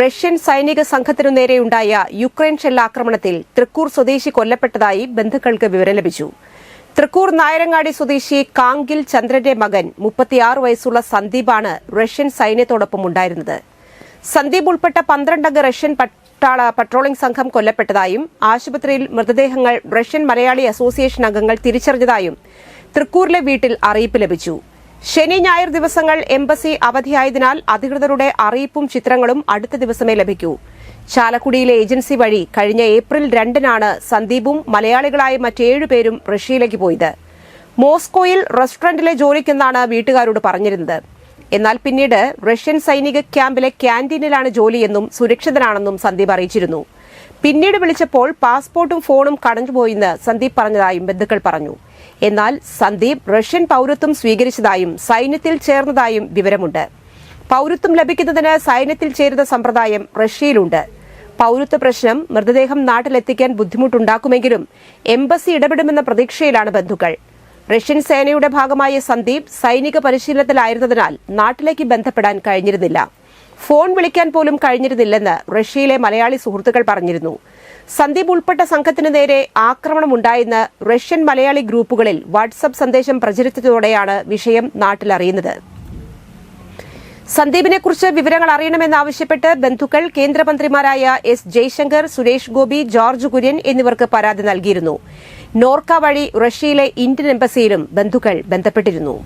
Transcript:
Russian സൈനിക സംഘത്തിനു നേരെയുണ്ടായ Ukraine ഷെല്ലാക്രമണത്തിൽ Thrikkur സ്വദേശി കൊല്ലപ്പെട്ടതായി ബന്ധുക്കൾക്ക് വിവരം ലഭിച്ചു. തൃക്കൂർ നായരങ്ങാടി സ്വദേശി കാങ്കിൽ ചന്ദ്രന്റെ മകൻ മുപ്പത്തിയാറ് വയസ്സുള്ള സന്ദീപാണ് റഷ്യൻ സൈന്യത്തോടൊപ്പം ഉണ്ടായിരുന്നത്. സന്ദീപ് ഉൾപ്പെട്ട പന്ത്രണ്ടംഗ റഷ്യൻ പട്ടാള പട്രോളിംഗ് സംഘം കൊല്ലപ്പെട്ടതായും ആശുപത്രിയിൽ മൃതദേഹങ്ങൾ റഷ്യൻ മലയാളി അസോസിയേഷൻ അംഗങ്ങൾ തിരിച്ചറിഞ്ഞതായും തൃക്കൂരിലെ വീട്ടിൽ അറിയിപ്പ് ലഭിച്ചു. ശനി ഞായർ ദിവസങ്ങൾ എംബസി അവധിയായതിനാൽ അധികൃതരുടെ അറിയിപ്പും ചിത്രങ്ങളും അടുത്ത ദിവസമേ ലഭിക്കൂ. ചാലക്കുടിയിലെ ഏജൻസി വഴി കഴിഞ്ഞ ഏപ്രിൽ രണ്ടിനാണ് സന്ദീപും മലയാളികളായ മറ്റേഴു പേരും റഷ്യയിലേക്ക് പോയത്. മോസ്കോയിൽ റെസ്റ്റോറന്റിലെ ജോലിക്കെന്നാണ് വീട്ടുകാരോട് പറഞ്ഞിരുന്നത്. എന്നാൽ പിന്നീട് റഷ്യൻ സൈനിക ക്യാമ്പിലെ ക്യാന്റീനിലാണ് ജോലിയെന്നും സുരക്ഷിതനാണെന്നും സന്ദീപ് അറിയിച്ചിരുന്നു. പിന്നീട് വിളിച്ചപ്പോൾ പാസ്പോർട്ടും ഫോണും കടഞ്ഞുപോയെന്ന് സന്ദീപ് പറഞ്ഞതായും ബന്ധുക്കൾ പറഞ്ഞു. എന്നാൽ സന്ദീപ് റഷ്യൻ പൗരത്വം സ്വീകരിച്ചതായും സൈന്യത്തിൽ ചേർന്നതായും വിവരമുണ്ട്. പൗരത്വം ലഭിക്കുന്നതിന് സൈന്യത്തിൽ ചേരുന്ന സമ്പ്രദായം റഷ്യയിലുണ്ട്. പൗരത്വ പ്രശ്നം മൃതദേഹം നാട്ടിലെത്തിക്കാൻ ബുദ്ധിമുട്ടുണ്ടാക്കുമെങ്കിലും എംബസി ഇടപെടുമെന്ന പ്രതീക്ഷയിലാണ് ബന്ധുക്കൾ. റഷ്യൻ സേനയുടെ ഭാഗമായ സന്ദീപ് സൈനിക പരിശീലനത്തിലായിരുന്നതിനാൽ നാട്ടിലേക്ക് ബന്ധപ്പെടാൻ കഴിഞ്ഞിരുന്നില്ല. ഫോൺ വിളിക്കാൻ പോലും കഴിഞ്ഞിരുന്നില്ലെന്ന് റഷ്യയിലെ മലയാളി സുഹൃത്തുക്കൾ പറഞ്ഞിരുന്നു. സന്ദീപ് ഉൾപ്പെട്ട സംഘത്തിനു നേരെ ആക്രമണമുണ്ടായെന്ന് റഷ്യൻ മലയാളി ഗ്രൂപ്പുകളിൽ വാട്സപ്പ് സന്ദേശം പ്രചരിച്ചതോടെയാണ് വിഷയം നാട്ടിലറിയുന്നത്. സന്ദീപിനെ കുറിച്ച് വിവരങ്ങൾ അറിയണമെന്നാവശ്യപ്പെട്ട് ബന്ധുക്കൾ കേന്ദ്രമന്ത്രിമാരായ എസ് ജയശങ്കർ സുരേഷ് ഗോപി ജോർജ് കുര്യൻ എന്നിവർക്ക് പരാതി നൽകിയിരുന്നു. നോർക്ക വഴി റഷ്യയിലെ ഇന്ത്യൻ എംബസിയിലും ബന്ധുക്കൾ ബന്ധപ്പെട്ടിരുന്നു.